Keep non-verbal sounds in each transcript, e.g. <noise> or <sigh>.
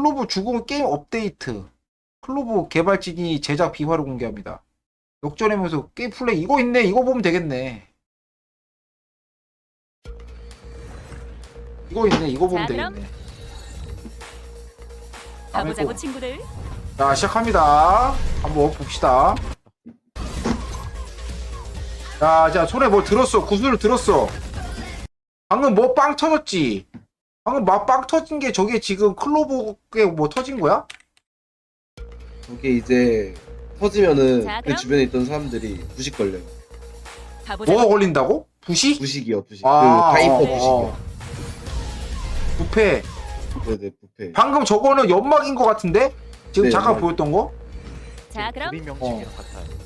클로브 죽음 게임 업데이트. 클로브 개발진이 제작 비화를 공개합니다. 역전하면서 게임 플레이 이거 있네. 이거 보면 되겠네. 이거 있네. 이거 보면 자, 그럼. 되겠네. 가보자고 아이고. 친구들. 자, 시작합니다. 한번 봅시다. 자, 자, 손에 뭐 들었어. 구슬을 들었어. 방금 뭐 빵 터졌지? 방금 막빵 터진 게 저게 지금 클로브에 뭐 터진 거야? 그게 이제 터지면은 자, 그 그럼? 주변에 있던 사람들이 부식 걸려요. 가보자고. 뭐가 걸린다고? 부시? 부식이요, 부식. 아, 그 가이퍼 어, 부식이요. 어. 부패. 네네, 부패. 방금 저거는 연막인 것 같은데? 지금 네, 잠깐 네. 보였던 거? 자, 그럼 그림 명칭이랑 같아요.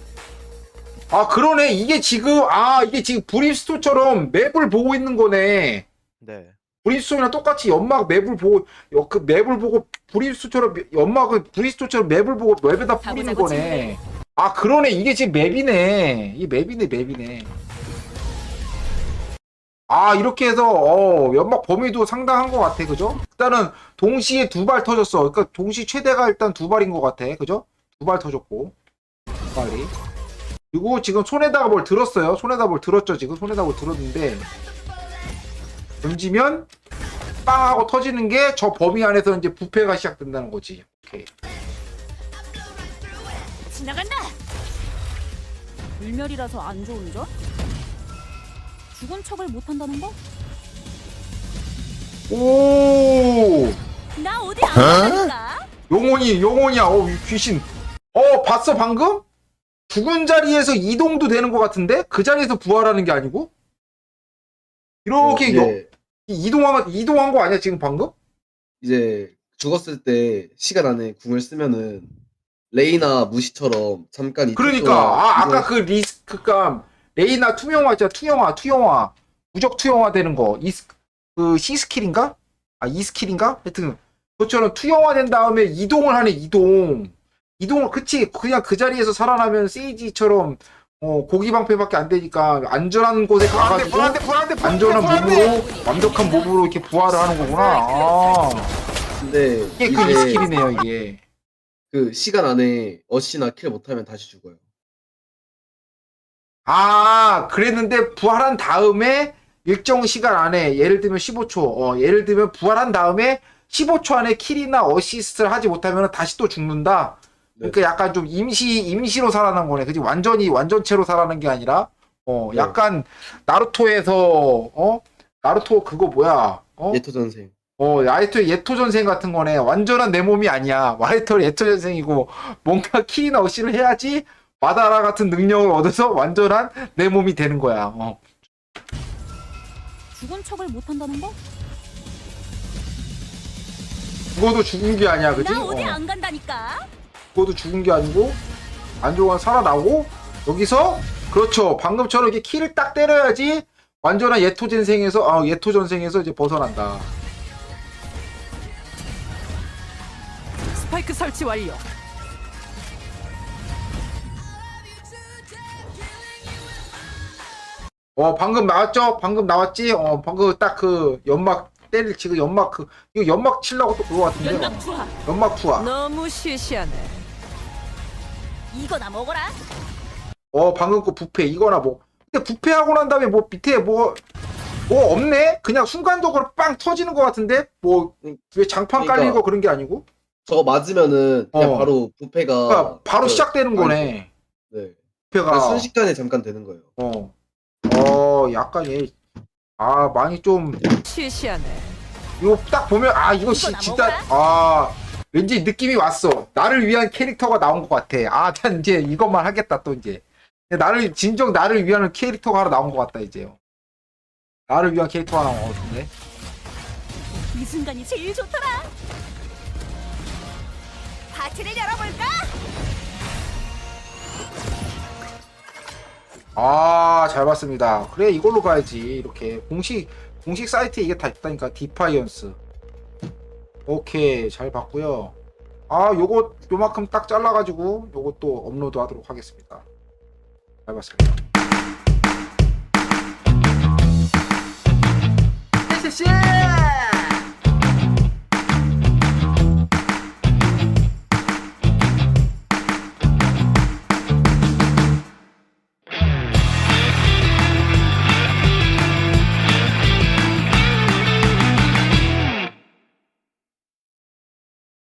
아, 그러네. 이게 지금, 아, 이게 지금 브림스톤처럼 맵을 보고 있는 거네. 네. 브리스톤이랑 똑같이 연막 맵을 보고 여- 그 맵을 보고 브리스톤처럼 연막을 브리스톤처럼 맵을 보고 맵에다 뿌리는 가보자고, 거네. 아 그러네 이게 지금 맵이네. 이 맵이네 맵이네. 아 이렇게 해서 어, 연막 범위도 상당한 것 같아 그죠? 일단은 동시에 두 발 터졌어. 그러니까 동시 최대가 일단 두 발인 것 같아 그죠? 두 발 터졌고 두 발이. 그리고 지금 손에다가 뭘 들었어요. 손에다 뭘 들었죠 지금 손에다 뭘 들었는데 던지면 빵 하고 터지는 게 저 범위 안에서 이제 부패가 시작된다는 거지. 오케이. 지나간다. 불멸이라서 안 좋은 점? 죽은 척을 못 한다는 거? 오 나 어디 안 간다니까. 용원이 용원이야. 어 귀신. 어 봤어 방금? 죽은 자리에서 이동도 되는 것 같은데 그 자리에서 부활하는 게 아니고 이렇게 어, 여- 이동한 이동한 거 아니야 지금 방금? 이제 죽었을 때 시간 안에 궁을 쓰면은 레이나 무시처럼 잠깐 이 그러니까 아 아까 그 리스크감 레이나 투명화 있잖아 투영화 투영화 무적 투영화 되는 거이그 C 스킬인가? 아 E 스킬인가? 하여튼 그처럼 투영화 된 다음에 이동을 하네 이동 이동을 그치 그냥 그 자리에서 살아나면 세이지처럼 어 고기 방패밖에 안 되니까 안전한 곳에 가가지고 안전한 몸으로 완벽한 몸으로 이렇게 부활을 하는 거구나 아 근데 이게 그 E 스킬이네요 이게 그 시간 안에 어시나 킬 못하면 다시 죽어요. 아, 그랬는데 부활한 다음에 일정 시간 안에 예를 들면 15초, 어, 예를 들면 부활한 다음에 15초 안에 킬이나 어시스트를 하지 못하면 다시 또 죽는다. 네. 그러니까 약간 좀 임시 임시로 살아난 거네. 그지 완전히 완전체로 살아난 게 아니라 어, 네. 약간 나루토에서 어? 나루토 그거 뭐야? 어? 예토 전생. 어, 라이토의 예토 전생 같은 거네. 완전한 내 몸이 아니야. 라이토의 예토 전생이고 뭔가 <laughs> 킬이나 어시를 해야지 마다라 같은 능력을 얻어서 완전한 내 몸이 되는 거야. 어. 죽은 척을 못 한다는 거? 죽어도 죽은 게 아니야, 그지? 나 어디 어. 안 간다니까. 죽어도 죽은 게 아니고 안정환 살아나고 여기서 그렇죠. 방금처럼 이렇게 키를 딱 때려야지 완전한 예토 전생에서 아, 예토 전생에서 이제 벗어난다. 스파이크 설치 완료. 어, 방금 나왔죠? 방금 나왔지? 어, 방금 딱 그 연막 때릴 지금 연막 그 이거 연막 치려고 또 그거 같은데. 연막 어. 투하. 연막 투하. 너무 시시하네. 이거나 먹어라. 어 방금 거 부패 이거나 뭐 근데 부패하고 난 다음에 뭐 밑에 뭐뭐 없네 그냥 순간적으로 빵 터지는 것 같은데 뭐 왜 장판 그러니까- 깔리고 그런 게 아니고 저거 맞으면은 그냥 어. 바로 부패가 그러니까 바로 그- 시작되는 거네 네. 부패가 그냥 순식간에 잠깐 되는 거예요. 어, 어 약간 얘 아 많이 좀 시시하네. 이거 딱 보면 아 이거 이거나 진짜 먹어라. 아 왠지 느낌이 왔어 나를 위한 캐릭터가 나온 것 같아 아 난 이제 이것만 하겠다 또 이제 나를 진정 나를 위한 캐릭터가 하나 나온 것 같다 이제 나를 위한 캐릭터가 나온 것 같은데 이 순간이 제일 좋더라. 파티를 열어볼까? 아, 잘 봤습니다. 그래, 이걸로 가야지. 이렇게. 공식, 공식 사이트에 이게 다 있다니까. 디파이언스. 오케이, 잘 봤고요 아, 요거, 요만큼 딱 잘라가지고, 또 업로드 하도록 하겠습니다. 잘 봤습니다. 쎄쎄쎄!